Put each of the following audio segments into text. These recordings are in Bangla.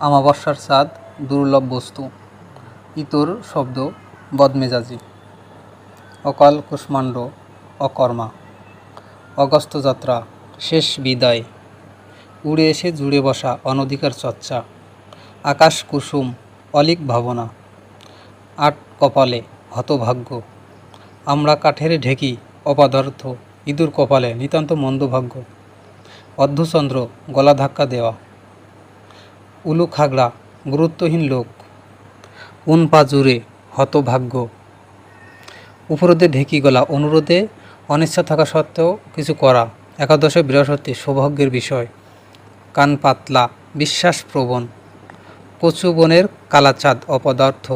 আমাবস্যার চাঁদ দুর্লভ বস্তু। ইতর শব্দ, বদমেজাজি। অকাল কুষ্মাণ্ড, অকর্মা। অগস্ত যাত্রা, শেষ বিদায়। উড়ে এসে জুড়ে বসা অনধিকার চর্চা। আকাশ কুসুম, অলিক ভাবনা। আট কপালে হতভাগ্য। আমরা কাঠের ঢেকি, অপদার্থ। ইঁদুর কপালে নিতান্ত মন্দভাগ্য। অর্ধচন্দ্র, গলা ধাক্কা দেওয়া। উলু খাগড়া, গুরুত্বহীন লোক। উন পা জুড়ে হতভাগ্য। উপরোধে ঢেকি গলা, অনুরোধে অনিচ্ছা থাকা সত্ত্বেও কিছু করা, একাদশে বৃহস্পতি, সৌভাগ্যের বিষয়। কান পাতলা, বিশ্বাসপ্রবণ। কচু বনের কালাচাঁদ, অপদার্থ।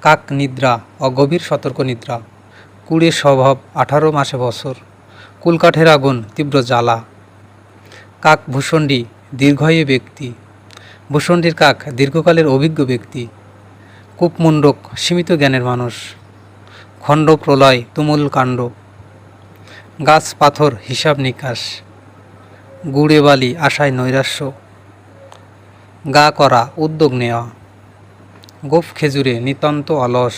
কাক নিদ্রা, অগভীর সতর্ক নিদ্রা। কুড়ে স্বভাব, আঠারো মাসে বছর। কুলকাঠের আগুন, তীব্র জ্বালা। কাক ভূষণ্ডী দীর্ঘায়ু ব্যক্তি। ভূষণ্ডীর কাক দীর্ঘকালের অভিজ্ঞ ব্যক্তি কূপমুণ্ডক সীমিত জ্ঞানের মানুষ, খণ্ড প্রলয়, তুমুল কাণ্ড, গাছ পাথর, হিসাব নিকাশ, গুড়ে বালি, আশায় নৈরাশ্য, গা করা, উদ্যোগ নেওয়া গোফ খেজুরে, নিতান্ত অলস,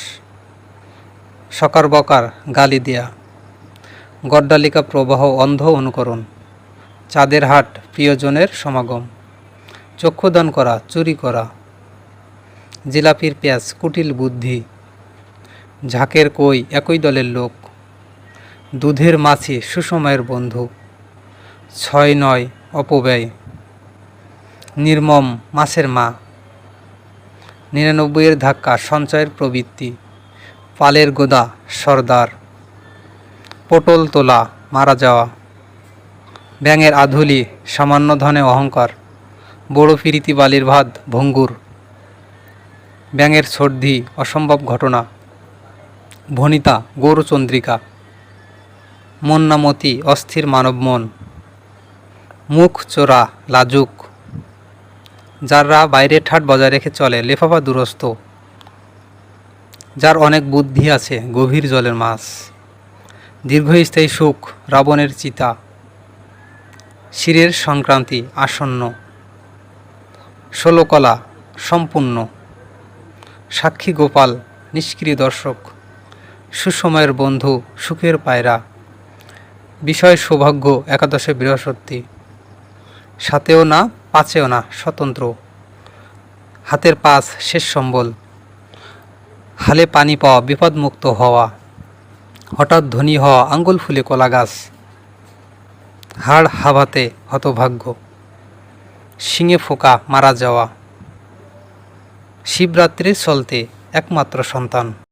সকার বকার, গালি দেয়া, গড্ডালিকা প্রবাহ, অন্ধ অনুকরণ, চাঁদের হাট, প্রিয়জনের সমাগম। চক্ষুদান করা, চুরি করা, জিলাপির পেঁয়াজ, কুটিল বুদ্ধি, ঝাঁকের কই, একই দলের লোক, দুধের মাছি সুসময়ের বন্ধু, ছয় নয়, অপব্যয়, নির্মম, মাছের মা, নিরানব্বইয়ের ধাক্কা, সঞ্চয়ের প্রবৃত্তি, পালের গোদা, সর্দার, পটল তোলা, মারা যাওয়া, ব্যাঙের আধুলি, সামান্য ধনে অহংকার বড় ফিরিতি বালির ভাত, ভঙ্গুর। ব্যাঙের সর্দি, অসম্ভব ঘটনা। ভনিতা গৌরচন্দ্রিকা মন্নামতি, অস্থির মানব মন। মুখ চোরা, লাজুক। যাররা বাইরে ঠাট বজায় রেখে চলে, লেফাফা দুরস্ত। যার অনেক বুদ্ধি আছে, গভীর জলের মাছ। দীর্ঘস্থায়ী সুখ, রাবণের চিতা। শিরের সংক্রান্তি আসন্ন। ষোলকলা সম্পূর্ণ। সাক্ষী গোপাল, নিষ্ক্রিয় দর্শক, সুসময়ের বন্ধু, সুখের পায়রা। বিষয় সৌভাগ্য, একাদশে বৃহস্পতি। সাতেও না, পাঁচেও না, স্বতন্ত্র। হাতের পাঁচ, শেষ সম্বল। হালে পানি পাওয়া, বিপদমুক্ত হওয়া। হঠাৎ ধনী হওয়া, আঙ্গুল ফুলে কলা গাছ হাড় হাবাতে হতভাগ্য। শিঙে ফোকা মারা যাওয়া। শিবরাত্রির চলতে একমাত্র সন্তান।